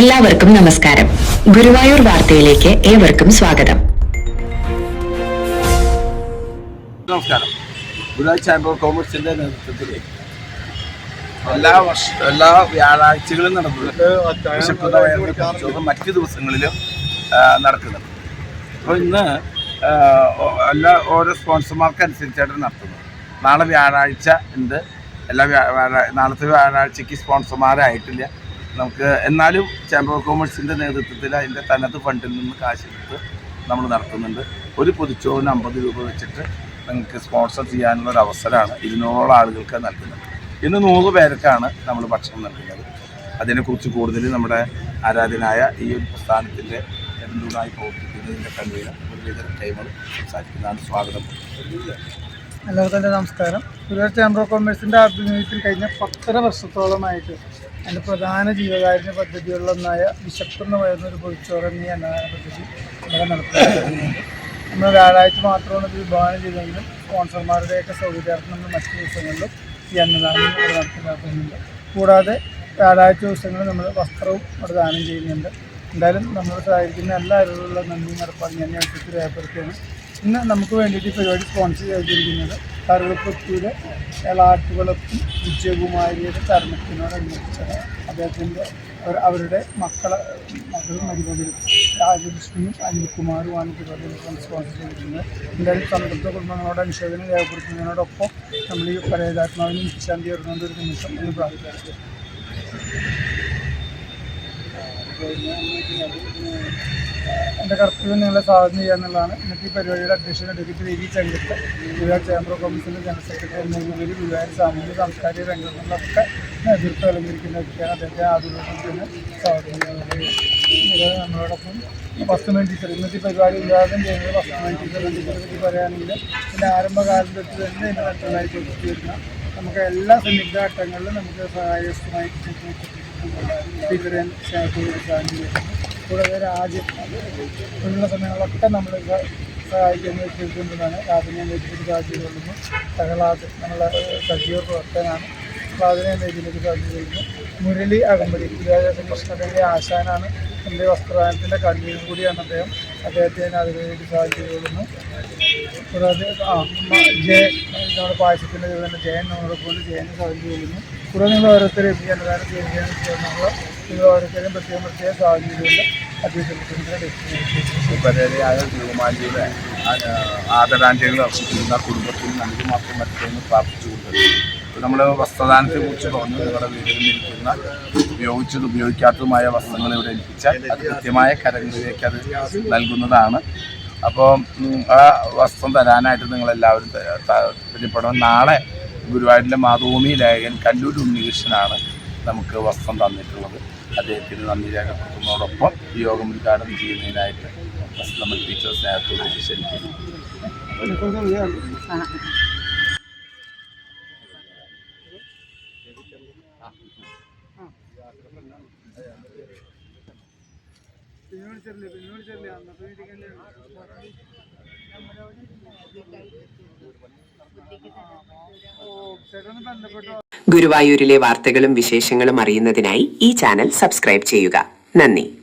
എല്ലാവർക്കും നമസ്കാരം. ഗുരുവായൂർ വാർത്തയിലേക്ക് ഏവർക്കും സ്വാഗതം. നമസ്കാരം. ഗുരുവായൂർ എല്ലാ വർഷ എല്ലാ വ്യാഴാഴ്ചകളും നടക്കുന്നുണ്ട് മറ്റ് ദിവസങ്ങളിലും നടക്കുന്നുണ്ട് അപ്പോൾ ഇന്ന് എല്ലാ ഓരോ സ്പോൺസർമാർക്കനുസരിച്ചായിട്ട് നടത്തുന്നു നാളെ വ്യാഴാഴ്ച ഉണ്ട്. എല്ലാ നാളത്തെ വ്യാഴാഴ്ചക്ക് സ്പോൺസർമാരായിട്ടില്ല. നമുക്ക് എന്നാലും ചേംബർ ഓഫ് കോമേഴ്സിന്റെ നേതൃത്വത്തിൽ അതിന്റെ തനത് ഫണ്ടിൽ നിന്ന് കാശെടുത്ത് നമ്മൾ നടത്തുന്നുണ്ട്. ഒരു പൊതിച്ചോറിന് അമ്പത് രൂപ വെച്ചിട്ട് നിങ്ങൾക്ക് സ്പോൺസർ ചെയ്യാനുള്ള ഒരു അവസരമാണ് ഇരുന്നൂറോളം ആളുകൾക്ക് നൽകുന്നത്. ഇന്ന് നൂറ് പേർക്കാണ് നമ്മൾ ഭക്ഷണം നൽകുന്നത്. അതിനെക്കുറിച്ച് കൂടുതൽ നമ്മുടെ ആരാധനായ ഈ ഒരു പ്രസ്ഥാനത്തിന്റെ നെടുന്തൂണായി പ്രവർത്തിക്കുന്നതിന്റെ കൺവീനർ മുരളീധരൻ ടൈമർ സംസാരിക്കുന്നതാണ്. സ്വാഗതം. എല്ലാവർക്കും എന്റെ നമസ്കാരം. ഗുരുവായൂർ ചേംബർ ഓഫ് കൊമേഴ്സിന്റെ ആഭിമുഖ്യത്തിൽ കഴിഞ്ഞ പത്തര വർഷത്തോളമായിട്ട് എന്റെ പ്രധാന ജീവകാരുണ്യ പദ്ധതികളിലൊന്നായ വിശപ്പെന്ന് പറയുന്ന ഒരു പൊതിച്ചോറ് എന്നീ അന്നദാന പദ്ധതി ഇവിടെ നടത്തുന്നത് നമ്മൾ വ്യാഴാഴ്ച മാത്രമാണ് ഇത് വിഭാവനം ചെയ്തെങ്കിലും സ്പോൺസർമാരുടെയൊക്കെ സൗകര്യാർത്ഥം നമ്മൾ മറ്റു ദിവസങ്ങളിലും ഈ അന്നദാനം ഇവിടെ നടപ്പിലാക്കുന്നുണ്ട് കൂടാതെ വ്യാഴാഴ്ച ദിവസങ്ങളിൽ നമ്മൾ വസ്ത്രവും ഇവിടെ ദാനം ചെയ്യുന്നുണ്ട്. എന്തായാലും നമ്മൾ സഹായിക്കുന്ന എല്ലാവരോടുള്ള നന്ദി നടപ്പാൻ ഞാൻ അനുസരിച്ച് രേഖപ്പെടുത്തുകയാണ്. ഇന്ന് നമുക്ക് വേണ്ടിയിട്ട് പരിപാടി സ്പോൺസർ ചെയ്തിരിക്കുന്നത് കറുവപ്പത്തൂര് എളാട്ടുകുളത്തും വിജയകുമാരിയുടെ ചർമ്മത്തിനോടനുബന്ധിച്ചാണ് അദ്ദേഹത്തിന്റെ അവരുടെ മക്കളെ മകളും മരുമകളും രാജകൃഷ്ണനും അനിൽകുമാറുമാണ് പരിപാടി സ്പോൺസർ ചെയ്തിരിക്കുന്നത്. എന്തായാലും സമൃദ്ധ കുടുംബങ്ങളോട് അനുശോചനം രേഖപ്പെടുത്തുന്നതിനോടൊപ്പം നമ്മൾ ഈ പരേതാത്മാവിനും ശാന്തി ഒരു നിമിഷം എന്ന് പ്രാർത്ഥിച്ചു എന്റെ കർത്തവ്യം നിങ്ങളെ സ്വാഗതം ചെയ്യുക എന്നുള്ളതാണ്. ഇന്നത്തെ ഈ പരിപാടിയുടെ അധ്യക്ഷൻ deputy Ravi Changath Guruvayur chamber of കോമേഴ്സിന്റെ general secretary എന്ന ഗുരുവായൂർ സാമൂഹിക സാംസ്കാരിക രംഗങ്ങളിലൊക്കെ നേതൃത്വം അലങ്കരിക്കുന്ന വ്യക്തിയാണ് അദ്ദേഹത്തെ ആദ്യത്തിന് സ്വാഗതം ചെയ്യുന്നത്. നമ്മളോടൊപ്പം വസ്തുമൻ ടീച്ചർ ഇന്നത്തെ പരിപാടി ഉദ്ഘാടനം ചെയ്യുന്നത് വസ്തുമൻ ടീച്ചർ ടീച്ചറെ പറ്റി പറയുകയാണെങ്കിൽ ഇതിന്റെ ആരംഭകാലം തൊട്ട് തന്നെ ഇതിന്റെ ചോദിച്ചു കൊടുത്തിരുന്ന നമുക്ക് എല്ലാ സന്നിഗ്ധ ഘട്ടങ്ങളിലും നമുക്ക് സഹായകമായി സ്നേഹത്തോട് സാധിക്കുന്നു. കൂടാതെ രാജ്യം ഉള്ള സമയങ്ങളൊക്കെ നമ്മൾ സഹായിക്കുന്ന വ്യക്തിത്വമാണ് രാജനെ നേതൃത്വത്തിൽ സാധ്യതകളൊന്നും പ്രഹ്ലാദ് നമ്മളെ സജീവ പ്രവർത്തനാണ് പ്രഹ്ലാദിനെ നേതൃത്വത്തിൽ സാധ്യതകളൊന്നും മുരളി അകമ്പടി വിദ്യാഭ്യാസ കൃഷ്ണന്റെ ആശാനാണ്. എന്റെ വസ്ത്രദാനത്തിന്റെ കണ്ണീരും കൂടിയാണ് അദ്ദേഹം. അദ്ദേഹത്തെ അതിനുവേണ്ടി സാധിച്ചുകൊള്ളുന്നു കൂടാതെ ആ ജയൻ ജയ നമ്മുടെ പായസത്തിന്റെ ഇത് തന്നെ ജയൻ നമ്മളെ കൊണ്ട് ജയനെ സാധിച്ചു കൊള്ളുന്നു കൂടാതെ നിങ്ങൾ ഓരോരുത്തരെയും ഈ അന്നദാനം ചെയ്യുകയാണ് നമ്മൾ നിങ്ങൾ ഓരോരുത്തരെയും പ്രത്യേകം പ്രത്യേകം പരേതയായ തിരുമാലിയുടെ ആദരാഞ്ജലികൾ അർപ്പിക്കുന്ന കുടുംബത്തിൽ നന്ദി മാത്രം മറ്റൊന്ന് പ്രാർത്ഥിച്ചുകൊണ്ട്. നമ്മൾ വസ്ത്രദാനത്തെ കുറിച്ച് പറഞ്ഞു നിങ്ങളുടെ വീട്ടിൽ ഇരിക്കുന്ന ഉപയോഗിച്ചത് ഉപയോഗിക്കാത്തതുമായ വസ്ത്രങ്ങൾ ഇവിടെ ഏൽപ്പിച്ചാൽ അത് കൃത്യമായ കരങ്ങളിലേക്ക് അത് നൽകുന്നതാണ്. അപ്പോൾ ആ വസ്ത്രം തരാനായിട്ട് നിങ്ങളെല്ലാവരും താല്പര്യപ്പെടണം നാളെ ഗുരുവായൂരിലെ മാതൃഭൂമി ലേഖകൻ കല്ലൂർ ഉണ്ണികൃഷ്ണനാണ് നമുക്ക് വസ്ത്രം തന്നിട്ടുള്ളത്. അദ്ദേഹത്തിന് നന്ദി രേഖപ്പെടുത്തുന്നതോടൊപ്പം ഈ യോഗം ഉദ്ഘാടനം ചെയ്യുന്നതിനായിട്ട് നമ്മൾ ടീച്ചർ സ്നേഹത്തോട് ബന്ധപ്പെട്ടോ? ഗുരുവായൂരിലെ വാർത്തകളും വിശേഷങ്ങളും അറിയുന്നതിനായി ഈ ചാനൽ സബ്സ്ക്രൈബ് ചെയ്യുക. നന്ദി.